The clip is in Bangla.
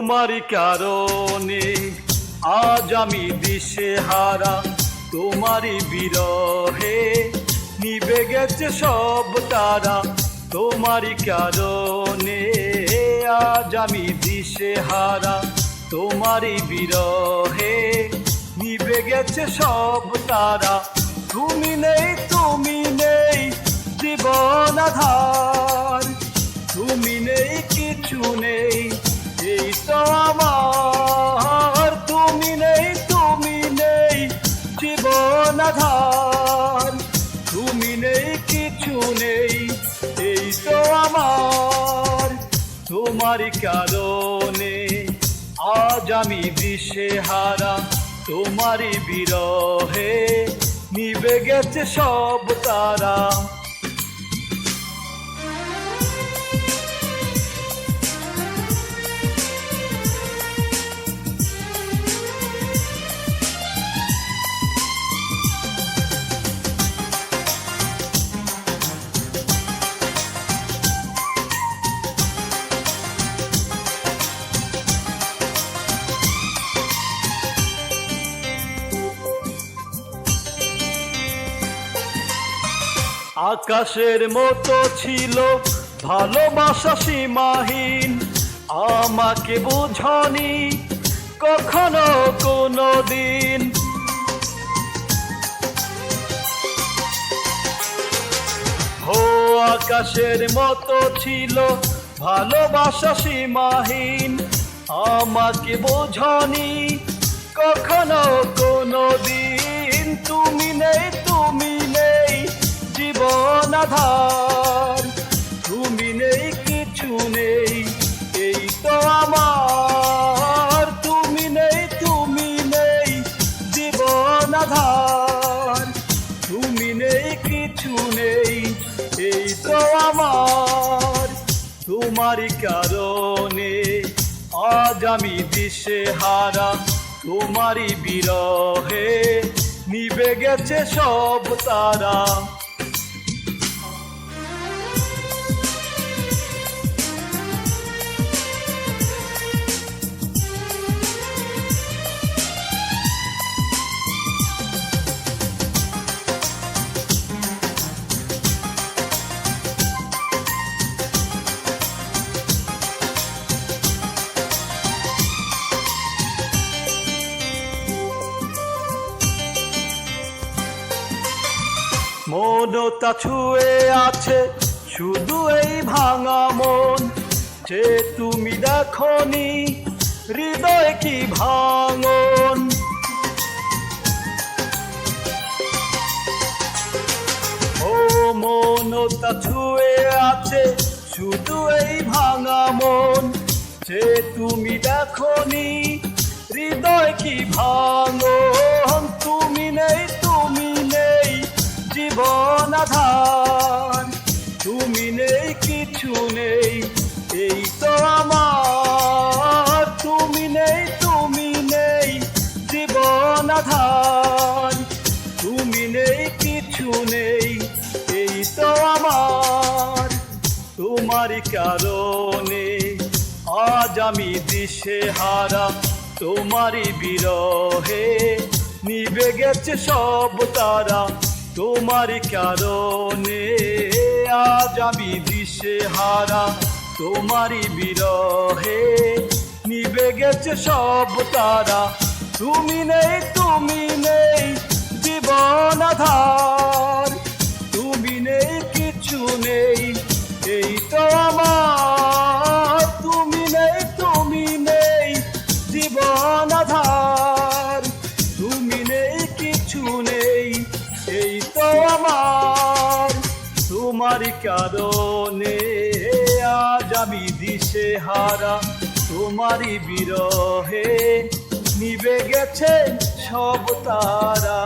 তোমারই কারণে আজ আমি দিশে হারা তোমারই বিরহে নিবে গেছে সব তারা। তোমারই কারণে আজ আমি দিশে হারা তোমারই বিরহে নিবে গেছে সব তারা। তুমি নেই তুমি নেই, জীবন আধার। তুমি নেই, কিছু নেই নেই, এই তো আমার। তোমার কারণে আজ আমি দিশে হারা, তোমারই বিরহে নিবে গেছে সব তারা। আকাশের মতো ছিল, ভালোবাসা সীমাহীন। আমাকে বুঝনি কখনো কোনো দিন। হো আকাশের মতো ছিল, ভালোবাসা সীমাহীন। আমাকে বোঝনি আধার তুমি নেই, কিছু নেই, এই তো আমার। তুমি নেই তুমি নেই, জীবন আধার। তুমি নেই, কিছু নেই, এই তো আমার। তোমারই কারণে আজ আমি দিশে হারা, তোমারই বিরহে নিবে গেছে সব তারা। মনতা ছুঁয়ে আছে, শুধু এই ভাঙা মন। যে তুমি দেখনি, হৃদয় কি ভাঙন? ও মনতা ছুঁয়ে আছে, শুধু এই ভাঙা মন। যে তুমি দেখনি, হৃদয় কি ভাঙন কিছু নেই, এই তো আমার। তুমি নেই তুমি নেই, জীবন আধার। তুমি নেই, কিছু নেই, এই তো আমার। তোমারই কারণে আজ আমি দিশে হারা, তোমারই বিরহে নিবে গেছে সব তারা। তোমারই কারণে আজ আমি দিশে হারা তোমারই বিরহে নিবে গেছে সব তারা। তুমি নেই তুমি নেই কারণে আজ আমি দিশে হারা তোমারই বিরহে নিবে গেছে সব তারা।